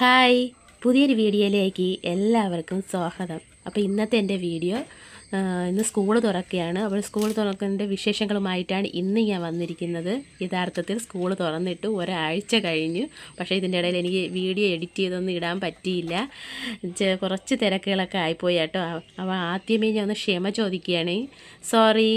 Hi. പുതിയൊരു വീഡിയോയിലേക്ക് എല്ലാവർക്കും സ്വാഗതം. അപ്പോൾ ഇന്നത്തെ എന്റെ വീഡിയോ ഇന്ന് സ്കൂൾ തുറക്കുകയാണ്. അപ്പോൾ സ്കൂൾ തുറക്കുന്നതിന്റെ വിശേഷങ്ങളുമായിട്ടാണ് ഇന്ന് ഞാൻ വന്നിരിക്കുന്നത്. യഥാർത്ഥത്തിൽ സ്കൂൾ തുറന്നിട്ട് ഒരാഴ്ച കഴിഞ്ഞു. പക്ഷേ ഇതിന്റെ ഇടയിൽ എനിക്ക് വീഡിയോ എഡിറ്റ് ചെയ്തൊന്നും ഇടാൻ പറ്റിയില്ല. കുറച്ച് തിരക്കുകളൊക്കെ ആയിപ്പോയി കേട്ടോ. അപ്പോൾ ആദ്യമേ ഞാൻ ഒന്ന് ക്ഷമ ചോദിക്കുകയാണ്. സോറി.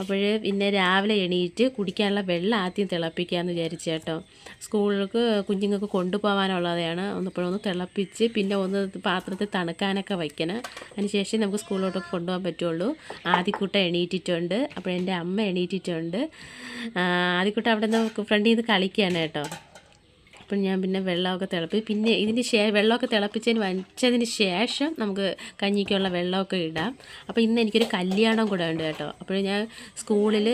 അപ്പോൾ പിന്നെ രാവിലെ എണീറ്റ് കുടിക്കാനുള്ള വെള്ളം ആദ്യം തിളപ്പിക്കാമെന്ന് വിചാരിച്ചു കേട്ടോ. സ്കൂളിലേക്ക് കുഞ്ഞുങ്ങൾക്ക് കൊണ്ടുപോകാനുള്ളതാണ്. ഒന്നിപ്പോഴൊന്ന് തിളപ്പിച്ച് പിന്നെ ഒന്ന് പാത്രത്തിൽ തണുക്കാനൊക്കെ വയ്ക്കണം. അതിന് ശേഷം നമുക്ക് സ്കൂളിലോട്ടൊക്കെ കൊണ്ടുപോകാൻ പറ്റുള്ളൂ. ആദ്യക്കൂട്ട എണീറ്റിട്ടുണ്ട്. അപ്പോൾ എന്റെ അമ്മ എണീറ്റിട്ടുണ്ട്. ആദ്യക്കൂട്ട അവിടെ നിന്ന് ഫ്രണ്ടിൽ നിന്ന് കളിക്കുകയാണ് കേട്ടോ. അപ്പം ഞാൻ പിന്നെ വെള്ളമൊക്കെ തിളപ്പി പിന്നെ ഇതിന് ശേ വെള്ളമൊക്കെ തിളപ്പിച്ചതിന് വച്ചതിന് ശേഷം നമുക്ക് കഞ്ഞിക്കുള്ള വെള്ളമൊക്കെ ഇടാം. അപ്പോൾ ഇന്ന് എനിക്കൊരു കല്യാണം കൂടെ ഉണ്ട് കേട്ടോ. അപ്പോൾ ഞാൻ സ്കൂളിൽ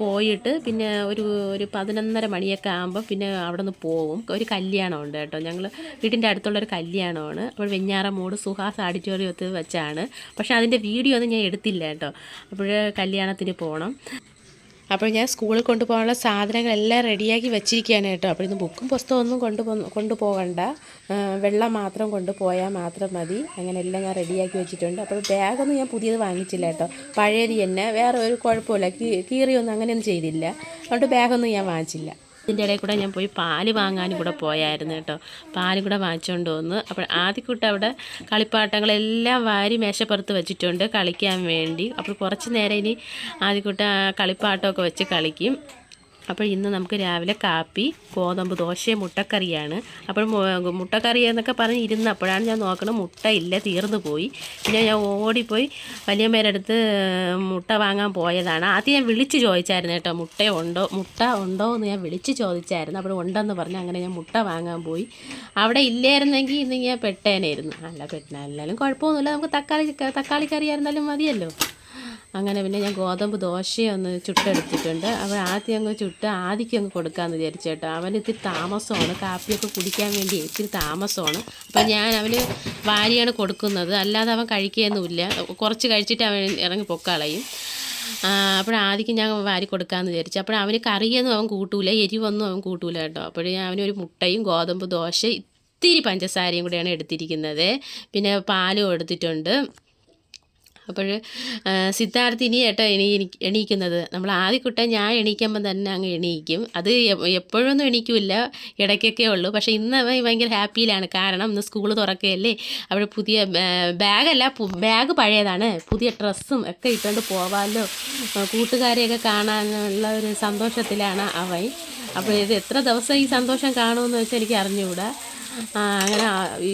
പോയിട്ട് പിന്നെ ഒരു ഒരു പതിനൊന്നര മണിയൊക്കെ ആകുമ്പോൾ പിന്നെ അവിടെ നിന്ന് പോവും. ഒരു കല്യാണം ഉണ്ട് കേട്ടോ. ഞങ്ങൾ വീട്ടിന്റെ അടുത്തുള്ളൊരു കല്യാണമാണ്. അപ്പോൾ വെഞ്ഞാറമൂട് സുഹാസ് ഓഡിറ്റോറിയത്തിൽ വെച്ചാണ്. പക്ഷേ അതിന്റെ വീഡിയോ ഒന്നും ഞാൻ എടുത്തില്ല കേട്ടോ. അപ്പോൾ കല്യാണത്തിന് പോകണം. അപ്പോൾ ഞാൻ സ്കൂളിൽ കൊണ്ടുപോകാനുള്ള സാധനങ്ങളെല്ലാം റെഡിയാക്കി വെച്ചിരിക്കുകയാണ് കേട്ടോ. അപ്പോൾ ഇന്ന് ബുക്കും പുസ്തകമൊന്നും കൊണ്ടുപോ കൊണ്ടുപോകണ്ട. വെള്ളം മാത്രം കൊണ്ടുപോയാൽ മാത്രം മതി. അങ്ങനെ എല്ലാം ഞാൻ റെഡിയാക്കി വെച്ചിട്ടുണ്ട്. അപ്പോൾ ബാഗൊന്നും ഞാൻ പുതിയത് വാങ്ങിച്ചില്ല കേട്ടോ. പഴയത് തന്നെ. വേറെ ഒരു കുഴപ്പമില്ല. കീറിയൊന്നും അങ്ങനെയൊന്നും ചെയ്തില്ല. അതുകൊണ്ട് ബാഗൊന്നും ഞാൻ വാങ്ങിച്ചില്ല. ഇതിന്റെ ഇടയിൽ കൂടെ ഞാൻ പോയി പാൽ വാങ്ങാനും കൂടെ പോയായിരുന്നു കേട്ടോ. പാൽ കൂടെ വാങ്ങിച്ചുകൊണ്ട് വന്ന് അപ്പോൾ ആദ്യക്കൂട്ട് അവിടെ കളിപ്പാട്ടങ്ങളെല്ലാം വാരി മേശപ്പുറത്ത് വെച്ചിട്ടുണ്ട് കളിക്കാൻ വേണ്ടി. അപ്പോൾ കുറച്ച് നേരം ഇനി ആദ്യക്കൂട്ട് കളിപ്പാട്ടമൊക്കെ വെച്ച് കളിക്കും. അപ്പോൾ ഇന്ന് നമുക്ക് രാവിലെ കാപ്പി ഗോതമ്പ് ദോശയും മുട്ടക്കറിയാണ്. അപ്പോൾ മുട്ടക്കറി എന്നൊക്കെ പറഞ്ഞ് ഇരുന്നപ്പോഴാണ് ഞാൻ നോക്കണം മുട്ട ഇല്ല തീർന്നു പോയി. പിന്നെ ഞാൻ ഓടിപ്പോയി വലിയമ്മേരടുത്ത് മുട്ട വാങ്ങാൻ പോയതാണ്. ആദ്യം ഞാൻ വിളിച്ച് ചോദിച്ചായിരുന്നു കേട്ടോ മുട്ട ഉണ്ടോ മുട്ട ഉണ്ടോ എന്ന് ഞാൻ വിളിച്ച് ചോദിച്ചായിരുന്നു. അപ്പോൾ ഉണ്ടെന്ന് പറഞ്ഞ് അങ്ങനെ ഞാൻ മുട്ട വാങ്ങാൻ പോയി. അവിടെ ഇല്ലായിരുന്നെങ്കിൽ ഇന്ന് ഞാൻ പെട്ടേനായിരുന്നു. അല്ല പെട്ടെന്ന് അല്ലാലും കുഴപ്പമൊന്നുമില്ല. നമുക്ക് തക്കാളി തക്കാളി കറി ആയിരുന്നാലും മതിയല്ലോ. അങ്ങനെ പിന്നെ ഞാൻ ഗോതമ്പ് ദോശയൊന്ന് ചുട്ടെടുത്തിട്ടുണ്ട്. അപ്പോൾ ആദ്യം അങ്ങ് ചുട്ട് ആദ്യം അങ്ങ് കൊടുക്കാമെന്ന് വിചാരിച്ചു കേട്ടോ. അവന് ഇത്തിരി താമസമാണ്. കാപ്പിയൊക്കെ കുടിക്കാൻ വേണ്ടി ഇത്തിരി താമസമാണ്. അപ്പോൾ ഞാൻ അവന് വാരിയാണ് കൊടുക്കുന്നത്. അല്ലാതെ അവൻ കഴിക്കുകയൊന്നുമില്ല. കുറച്ച് കഴിച്ചിട്ട് അവൻ ഇറങ്ങി പൊക്കളയും. അപ്പോൾ ആദ്യം ഞാൻ വാരി കൊടുക്കാമെന്ന് വിചാരിച്ചു. അപ്പോൾ അവന് കറിയൊന്നും അവൻ കൂട്ടൂല. എരിവൊന്നും അവൻ കൂട്ടൂല കേട്ടോ. അപ്പോൾ ഞാൻ അവനൊരു മുട്ടയും ഗോതമ്പ് ദോശ ഇത്തിരി പഞ്ചസാരയും കൂടെയാണ് എടുത്തിരിക്കുന്നത്. പിന്നെ പാലും എടുത്തിട്ടുണ്ട്. അപ്പോൾ സിദ്ധാർത്ഥ് ഇനി ഏട്ടോ എണീ എണീക്കുന്നത്. നമ്മൾ ആദ്യക്കുട്ടൻ ഞാൻ എണീക്കുമ്പോൾ തന്നെ അങ്ങ് എണീക്കും. അത് എപ്പോഴൊന്നും എണീക്കില്ല. ഇടയ്ക്കൊക്കെ ഉള്ളൂ. പക്ഷേ ഇന്ന് അവൻ ഭയങ്കര ഹാപ്പിയിലാണ്. കാരണം ഇന്ന് സ്കൂൾ തുറക്കുകയല്ലേ. അവിടെ പുതിയ ബാഗല്ല ബാഗ് പഴയതാണ്. പുതിയ ഡ്രസ്സും ഒക്കെ ഇട്ടുകൊണ്ട് പോവാമല്ലോ കൂട്ടുകാരെയൊക്കെ കാണാനുള്ള ഒരു സന്തോഷത്തിലാണ് അവൻ. അപ്പോൾ ഇത് എത്ര ദിവസം ഈ സന്തോഷം കാണുമെന്ന് വെച്ചാൽ എനിക്ക് അറിഞ്ഞുകൂടാ. അങ്ങനെ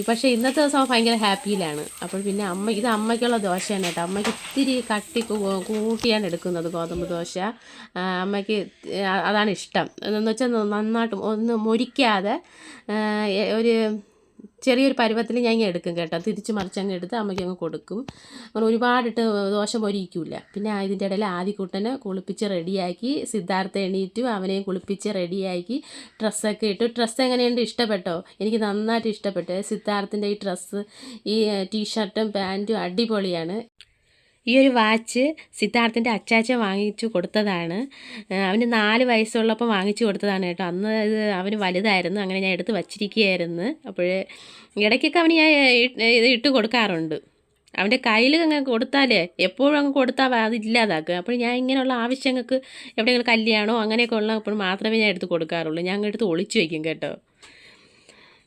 പക്ഷേ ഇന്നത്തെ ദിവസം ഭയങ്കര ഹാപ്പിയിലാണ്. അപ്പോൾ പിന്നെ അമ്മ ഇത് അമ്മയ്ക്കുള്ള ദോശയാണ് കേട്ടോ. അമ്മയ്ക്ക് ഇത്തിരി കട്ടി കൂട്ടിയാണ് എടുക്കുന്നത് ഗോതമ്പ് ദോശ. അമ്മയ്ക്ക് അതാണ് ഇഷ്ടം. എന്നുവെച്ചാൽ നന്നായിട്ട് ഒന്ന് മുരിക്കാതെ ഒരു ചെറിയൊരു പരുവത്തിൽ ഞാൻ ഇങ്ങനെ എടുക്കും കേട്ടോ. തിരിച്ച് മറിച്ചങ്ങ് എടുത്ത് അമ്മയ്ക്ക് അങ്ങ് കൊടുക്കും. അങ്ങനെ ഒരുപാടിട്ട് ദോശ പൊരിയിക്കില്ല പിന്നെ ഇതിന്റെ ഇടയിൽ ആദ്യക്കൂട്ടനെ കുളിപ്പിച്ച് റെഡിയാക്കി സിദ്ധാർത്ഥ എണീറ്റു അവനെയും കുളിപ്പിച്ച് റെഡിയാക്കി ഡ്രസ്സൊക്കെ ഇട്ടു. ഡ്രസ്സ് എങ്ങനെയുണ്ട്? ഇഷ്ടപ്പെട്ടോ? എനിക്ക് നന്നായിട്ട് ഇഷ്ടപ്പെട്ടു. സിദ്ധാർത്ഥിന്റെ ഈ ഡ്രസ്സ് ഈ ടീഷർട്ടും പാന്റും അടിപൊളിയാണ്. ഈ ഒരു വാച്ച് സിദ്ധാർത്ഥിന്റെ അച്ചാച്ച വാങ്ങിച്ചു കൊടുത്തതാണ്. അവന് നാല് വയസ്സുള്ളപ്പോൾ വാങ്ങിച്ചു കൊടുത്തതാണ് കേട്ടോ. അന്ന് ഇത് അവന് വലുതായിരുന്നു. അങ്ങനെ ഞാൻ എടുത്ത് വച്ചിരിക്കുകയായിരുന്നു. അപ്പോൾ ഇടയ്ക്കൊക്കെ അവന് ഞാൻ ഇത് ഇട്ട് കൊടുക്കാറുണ്ട്. അവന്റെ കയ്യിൽ അങ്ങ് കൊടുത്താലേ എപ്പോഴും അങ്ങ് കൊടുത്താൽ അത് ഇല്ലാതാക്കുക. അപ്പോൾ ഞാൻ ഇങ്ങനെയുള്ള ആവശ്യങ്ങൾക്ക് എവിടെയെങ്കിലും കല്യാണമോ അങ്ങനെയൊക്കെ ഉള്ളപ്പോൾ മാത്രമേ ഞാൻ എടുത്ത് കൊടുക്കാറുള്ളൂ. ഞാൻ അങ്ങ് എടുത്ത് ഒളിച്ചു വയ്ക്കും കേട്ടോ.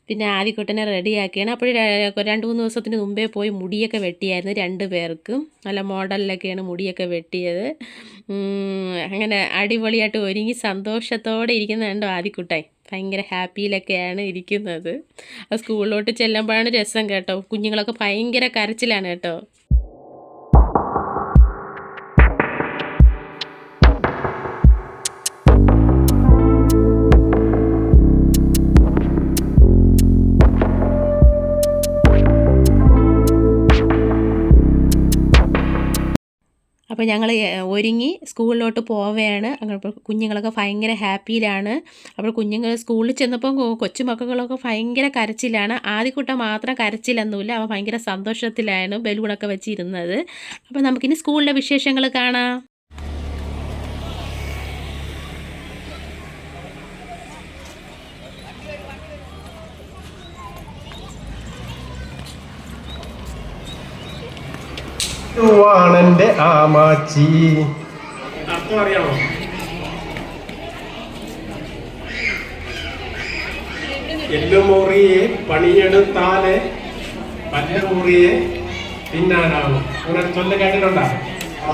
പിന്നെ ആദ്യക്കുട്ടനെ റെഡിയാക്കിയാണ്. അപ്പോൾ രണ്ട് മൂന്ന് ദിവസത്തിന് മുമ്പേ പോയി മുടിയൊക്കെ വെട്ടിയായിരുന്നു രണ്ട് പേർക്കും. നല്ല മോഡലിലൊക്കെയാണ് മുടിയൊക്കെ വെട്ടിയത്. അങ്ങനെ അടിപൊളിയായിട്ട് ഒരുങ്ങി സന്തോഷത്തോടെ ഇരിക്കുന്നുണ്ടോ ആദ്യക്കുട്ടായി ഭയങ്കര ഹാപ്പിയിലൊക്കെയാണ് ഇരിക്കുന്നത്. സ്കൂളിലോട്ട് ചെല്ലുമ്പോഴാണ് രസം കേട്ടോ. കുഞ്ഞുങ്ങളൊക്കെ ഭയങ്കര കരച്ചിലാണ് കേട്ടോ. അപ്പോൾ ഞങ്ങൾ ഒരുങ്ങി സ്കൂളിലോട്ട് പോവുകയാണ് അങ്ങനെ ഇപ്പോൾ കുഞ്ഞുങ്ങളൊക്കെ ഭയങ്കര ഹാപ്പിയിലാണ്. അപ്പോൾ കുഞ്ഞുങ്ങൾ സ്കൂളിൽ ചെന്നപ്പോൾ കൊച്ചുമക്കളൊക്കെ ഭയങ്കര കരച്ചിലാണ്. ആദ്യക്കൂട്ടം മാത്രം കരച്ചിലൊന്നുമില്ല. അവൻ ഭയങ്കര സന്തോഷത്തിലാണ് ബലൂണൊക്കെ വെച്ചിരുന്നത്. അപ്പോൾ നമുക്കിനി സ്കൂളിലെ വിശേഷങ്ങൾ കാണാം. വാണന്റെ ആമാച്ചി. എല്ലുമുറിയെ പണിയെടുത്താലെ പല്ലുമുറിയെ തിന്നാനാവും. അങ്ങനെ ചൊല്ല കേട്ടിട്ടുണ്ടോ? ആ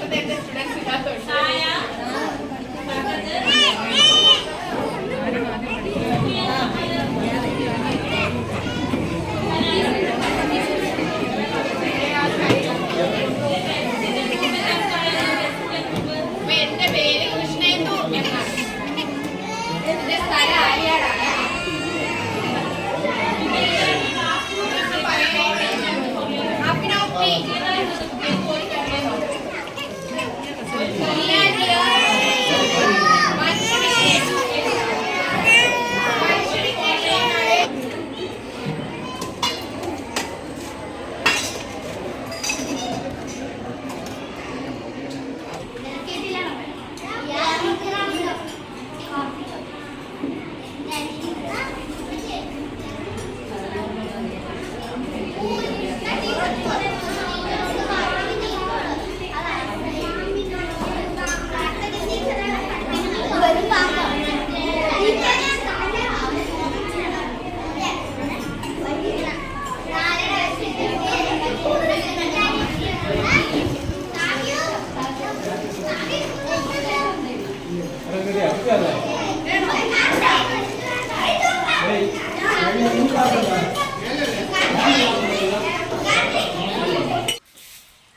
with like the.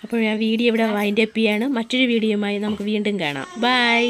അപ്പോൾ ഞാൻ വീഡിയോ ഇവിടെ വൈൻഡപ്പ് ചെയ്യാണ്. മറ്റൊരു വീഡിയോയുമായി നമുക്ക് വീണ്ടും കാണാം. ബൈ.